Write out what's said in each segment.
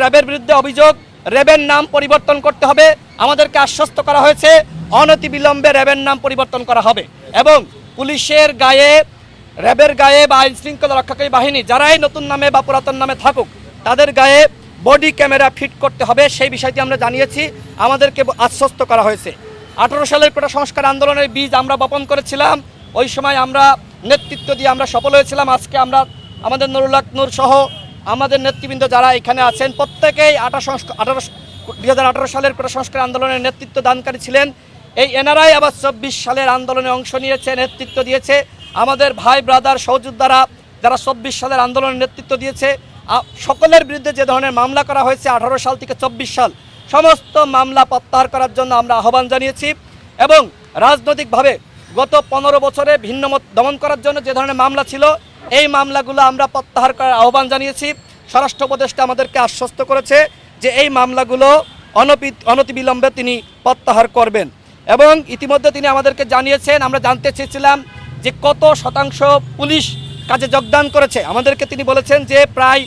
র্যাবের বিরুদ্ধে অভিযোগ, র্যাবের নাম পরিবর্তন করতে হবে। আমাদেরকে আশ্বস্ত করা হয়েছে অনতি বিলম্বে র্যাবের নাম পরিবর্তন করা হবে। এবং পুলিশের গায়ে, র্যাবের গায়ে বা আইন শৃঙ্খলা রক্ষাকারী বাহিনী, যারাই নতুন নামে বা পুরাতন নামে থাকুক, তাদের গায়ে বডি ক্যামেরা ফিট করতে হবে। সেই বিষয়টি আমরা জানিয়েছি, আমাদেরকে আশ্বস্ত করা হয়েছে। আঠারো সালের কোটা সংস্কার আন্দোলনের বীজ আমরা বপন করেছিলাম। ওই সময় আমরা নেতৃত্ব দিয়ে আমরা সফল হয়েছিলাম। আজকে আমরা আমাদের নুরুল হক নূর সহ আমাদের নেতৃবৃন্দ যারা এখানে আছেন, প্রত্যেকেই আটা সংস্কার আঠারো দুই হাজার আঠারো সালের কোটা সংস্কার আন্দোলনের নেতৃত্ব দানকারী ছিলেন। এই এনআরআই আবার চব্বিশ সালের আন্দোলনে অংশ নিয়েছে, নেতৃত্ব দিয়েছে। আমাদের ভাই ব্রাদার সহযোদ্ধারা যারা চব্বিশ সালের আন্দোলনের নেতৃত্ব দিয়েছে সকলের বিরুদ্ধে যে ধরনের মামলা করা হয়েছে আঠারো সাল থেকে চব্বিশ সাল, সমস্ত মামলা প্রত্যাহার করার জন্য আমরা আহ্বান জানিয়েছি এবং রাজনৈতিকভাবে গত পনেরো বছরে ভিন্ন মত দমন করার জন্য যে ধরনের মামলা ছিল, এই মামলাগুলো আমরা প্রত্যাহার করার আহ্বান জানিয়েছি। স্বরাষ্ট্র উপদেষ্টা আমাদেরকে আশ্বস্ত করেছে যে এই মামলাগুলো অনতিবিলম্বে তিনি প্রত্যাহার করবেন। এবং ইতিমধ্যে তিনি আমাদেরকে জানিয়েছেন, আমরা জানতে চেয়েছিলাম যে কত শতাংশ পুলিশ কাজে যোগদান করেছে। আমাদেরকে তিনি বলেছেন যে প্রায়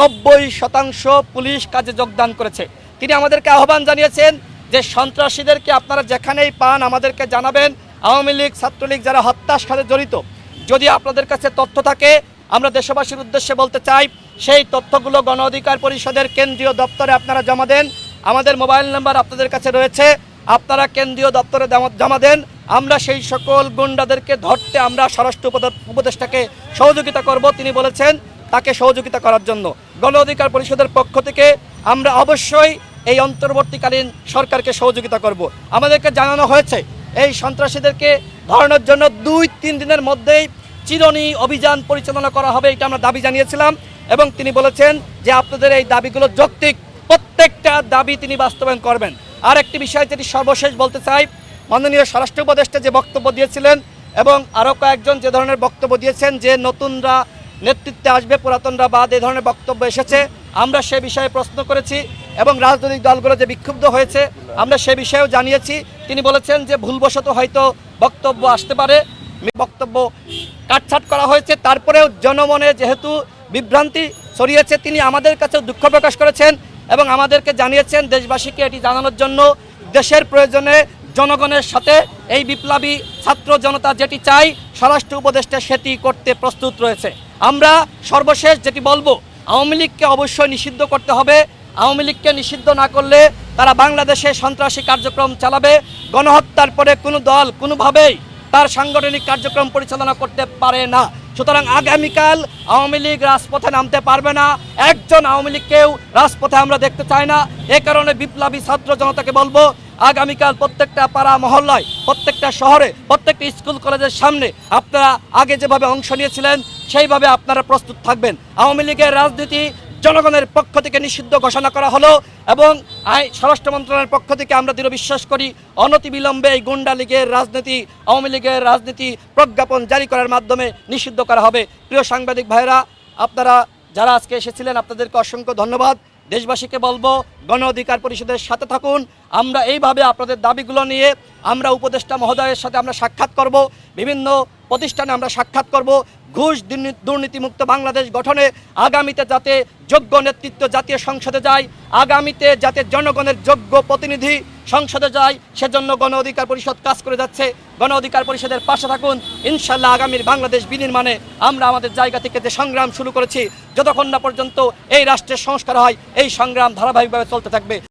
নব্বই শতাংশ পুলিশ কাজে যোগদান করেছে। তিনি আমাদেরকে আহ্বান জানিয়েছেন যে সন্ত্রাসীদেরকে আপনারা যেখানেই পান আমাদেরকে জানাবেন। আওয়ামী লীগ, ছাত্রলীগ যারা হত্যার সাথে জড়িত, যদি আপনাদের কাছে তথ্য থাকে, আমরা দেশবাসীর উদ্দেশ্যে বলতে চাই, সেই তথ্যগুলো গণ অধিকার পরিষদের কেন্দ্রীয় দপ্তরে আপনারা জমা দেন। আমাদের মোবাইল নাম্বার আপনাদের কাছে রয়েছে, আপনারা কেন্দ্রীয় দপ্তরে জমা- দেন। আমরা সেই সকল গুন্ডাদেরকে ধরতে আমরা স্বরাষ্ট্র উপদ- উপদেষ্টাকে সহযোগিতা করব, তিনি বলেছেন তাকে সহযোগিতা করার জন্য। গণ অধিকার পরিষদের পক্ষ থেকে আমরা অবশ্যই এই অন্তর্বর্তীকালীন সরকারকে সহযোগিতা করব। আমাদেরকে জানানো হয়েছে এই সন্ত্রাসীদেরকে ধরানোর জন্য দুই, তিন দিনের মধ্যেই চিরনি অভিযান পরিচালনা করা হবে, এটা আমরা দাবি জানিয়েছিলাম। এবং তিনি বলেছেন যে আপনাদের এই দাবিগুলো যৌক্তিক। প্রত্যেকটা দাবি তিনি বাস্তবায়ন করবেন। আর একটি বিষয় যেটি সর্বশেষ বলতে চাই, মাননীয় স্বরাষ্ট্র উপদেষ্টা যে বক্তব্য দিয়েছিলেন এবং আরও কয়েকজন যে ধরনের বক্তব্য দিয়েছেন যে নতুনরা নেতৃত্বে আসবে, পুরাতনরা বাদ, এ ধরনের বক্তব্য এসেছে, আমরা সে বিষয়ে প্রশ্ন করেছি। এবং রাজনৈতিক দলগুলো যে বিক্ষুব্ধ হয়েছে, আমরা সে বিষয়েও জানিয়েছি। তিনি বলেছেন যে ভুলবশত হয়তো বক্তব্য আসতে পারে। বক্তব্য কাটছাট করা হয়েছে। তারপরেও জনমনে যেহেতু বিভ্রান্তি ছড়িয়েছে, তিনি আমাদের কাছে দুঃখ প্রকাশ করেছেন এবং আমাদেরকে জানিয়েছেন দেশবাসীকে এটি জানানোর জন্য দেশের প্রয়োজনে জনগণের সাথে এই বিপ্লবী ছাত্র জনতা যেটি চাই স্বরাষ্ট্র উপদেষ্টা সেটি করতে প্রস্তুত রয়েছে। আমরা সর্বশেষ যেটি বলব, আওয়ামী লীগকে অবশ্যই নিষিদ্ধ করতে হবে। আওয়ামী লীগকে নিষিদ্ধ না করলে তারা বাংলাদেশে সন্ত্রাসী কার্যক্রম চালাবে, গণহত্যার পরে কোনো দল কোনোভাবেই তার সাংগঠনিক কার্যক্রম পরিচালনা করতে পারে না। সুতরাং আগামীকাল আওয়ামী লীগ রাজপথে নামতে পারবে না। একজন আওয়ামী লীগকেও রাজপথে আমরা দেখতে চাই না। এ কারণে বিপ্লবী ছাত্র জনতাকে বলব, আগামীকাল প্রত্যেকটা পাড়া মহল্লায়, প্রত্যেকটা শহরে, প্রত্যেকটা স্কুল কলেজের সামনে আপনারা আগে যেভাবে অংশ নিয়েছিলেন, সেইভাবে আপনারা প্রস্তুত থাকবেন। আওয়ামী লীগের রাজনীতি জনগণের পক্ষ থেকে নিষিদ্ধ ঘোষণা করা হলো এবং আই স্বরাষ্ট্র মন্ত্রণালয়ের পক্ষ থেকে আমরা দৃঢ় বিশ্বাস করি, অনতিবিলম্বে এই গুন্ডা লীগের রাজনীতি, আওয়ামী লীগের রাজনীতি প্রজ্ঞাপন জারি করার মাধ্যমে নিষিদ্ধ করা হবে। প্রিয় সাংবাদিক ভাইরা আপনারা যারা আজকে এসেছিলেন, আপনাদেরকে অসংখ্য ধন্যবাদ। দেশবাসীকে বলব, গণ অধিকার পরিষদের সাথে থাকুন। আমরা এইভাবে আপনাদের দাবিগুলো নিয়ে আমরা উপদেষ্টা মহোদয়ের সাথে আমরা সাক্ষাৎ করব। বিভিন্ন প্রতিষ্ঠানে আমরা সাক্ষাৎ করব। ঘুষ দুর্নী- দুর্নীতিমুক্ত বাংলাদেশ গঠনে আগামীতে যাতে যোগ্য নেতৃত্ব জাতীয় সংসদে যায়, আগামীতে যাতে জনগণের যোগ্য প্রতিনিধি সংসদে যায়, সেজন্য গণ অধিকার পরিষদ কাজ করে যাচ্ছে। গণ অধিকার পরিষদের পাশে থাকুন। ইনশাল্লাহ আগামীর বাংলাদেশ বিনির্মাণে আমরা আমাদের জায়গা থেকে যে সংগ্রাম শুরু করেছি, যতক্ষণ না পর্যন্ত এই রাষ্ট্রের সংস্কার হয়, এই সংগ্রাম ধারাবাহিকভাবে চলতে থাকবে।